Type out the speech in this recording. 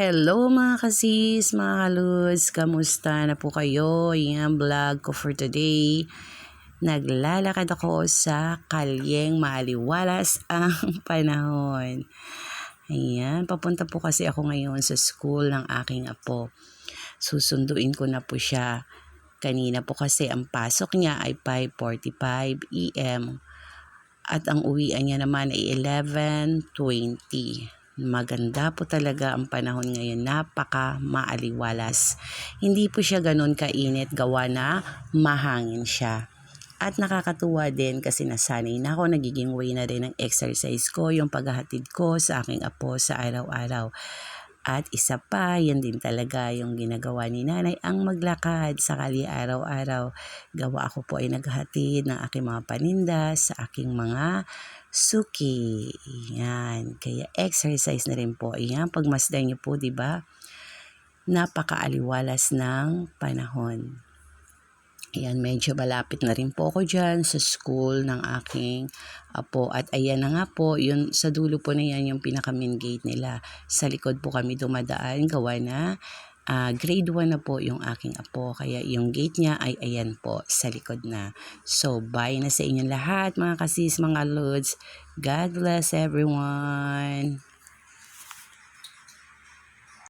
Hello mga kasis, mga kaluds, kamusta na po kayo? Yung vlog ko for today. Naglalakad ako sa kalyeng maaliwalas ang panahon. Ayan, papunta po kasi ako ngayon sa school ng aking apo. Susunduin ko na po siya. Kanina po kasi ang pasok niya ay 5.45 EM at ang uwian niya naman ay 11.20. Maganda po talaga ang panahon ngayon. Napaka maaliwalas. Hindi po siya ganun kainit gawa na mahangin siya. At nakakatuwa din kasi nasanay na ako, nagiging way na rin ng exercise ko, yung paghahatid ko sa aking apo sa araw-araw. At isa pa, yan din talaga yung ginagawa ni nanay, ang maglakad sa kali araw-araw. Gawa ako po ay naghatid ng aking mga paninda sa aking mga suki. Yan. Kaya exercise na rin po. Yan. Pagmasdan niyo po, di ba? Napakaaliwalas ng panahon. Ayan, medyo malapit na rin po ako dyan sa school ng aking apo. At ayan na nga po, yun, sa dulo po na yan yung pinaka main gate nila. Sa likod po kami dumadaan, gawa na ah, grade 1 na po yung aking apo. Kaya yung gate niya ay ayan po, sa likod na. So, bye na sa inyong lahat mga kasis, mga lods. God bless everyone.